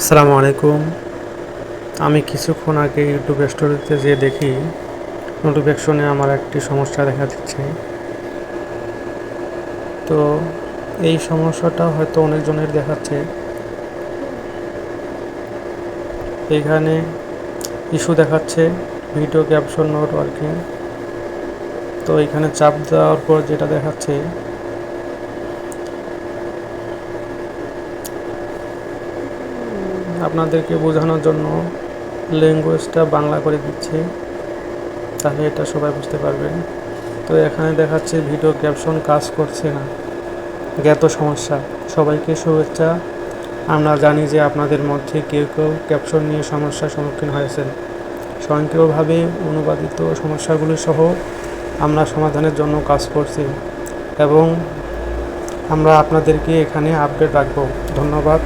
আসসালামু আলাইকুম। আমি কিছুক্ষণ আগে ইউটিউব স্টোরিতে যেয়ে দেখি নোটিফিকেশনে আমার একটি সমস্যা দেখা দিচ্ছে। তো এই সমস্যাটা হয়তো অনেকজনের দেখাচ্ছে। এখানে ইস্যু দেখাচ্ছে ভিডিও ক্যাপশন নট ওয়ার্কিং তো এখানে চাপ দেওয়ার পর যেটা দেখাচ্ছে আপনাদেরকে বোঝানোর জন্য ল্যাঙ্গুয়েজটা বাংলা করে দিচ্ছি। তাহলে এটা সবাই বুঝতে পারবেন তো এখানে দেখাচ্ছে ভিডিও ক্যাপশন কাজ করছে না। জ্ঞাত সমস্যা। সবাইকে শুভেচ্ছা। আমরা জানি যে আপনাদের মধ্যে কেউ কেউ ক্যাপশন নিয়ে সমস্যার সম্মুখীন হয়েছেন। স্বয়ংক্রিয়ভাবে অনুবাদিত সমস্যাগুলি সহ আমরা সমাধানের জন্য কাজ করছি এবং আমরা আপনাদেরকে এখানে আপডেট রাখব। ধন্যবাদ।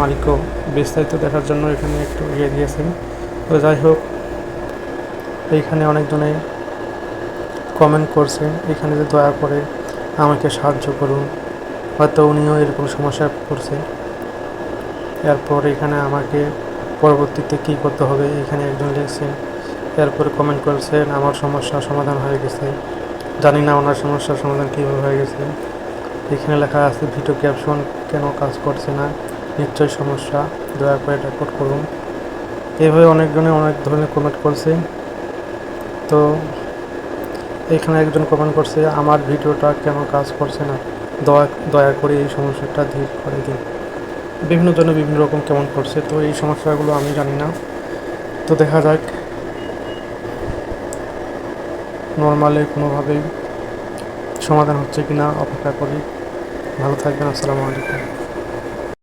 মালিকও বিস্তারিত দেখার জন্য এখানে একটু ইয়ে দিয়েছেন তো যাই হোক, এইখানে অনেকজনে কমেন্ট করছেন, এখানে যে দয়া করে আমাকে সাহায্য করুন। হয়তো উনিও এরকম সমস্যায় পড়ছে এরপর এখানে আমাকে পরবর্তীতে কী করতে হবে, এখানে একজন লিখছেন, এরপরে কমেন্ট করছেন, আমার সমস্যার সমাধান হয়ে গেছে। জানি না ওনার সমস্যার সমাধান কীভাবে হয়ে গেছে। এখানে লেখা আছে, ভিডিও ক্যাপশন কেন কাজ করছে না? নিশ্চয়ই সমস্যা, দয়া করে রেকর্ড করুন। এভাবে অনেকজনে অনেক ধরনের কমেন্ট করছে। তো এখানে একজন কমেন্ট করছে, আমার ভিডিওটা কেন কাজ করছে না? দয়া দয়া করে এই সমস্যাটা ধীর করে দিন। বিভিন্ন জনে বিভিন্ন রকম কেমন করছে, তো এই সমস্যাগুলো আমি জানি না। তো দেখা যাক নর্মালি কোনোভাবেই সমাধান হচ্ছে কি না অপেক্ষা করি। ভালো থাকবেন, আসসালামু আলাইকুম।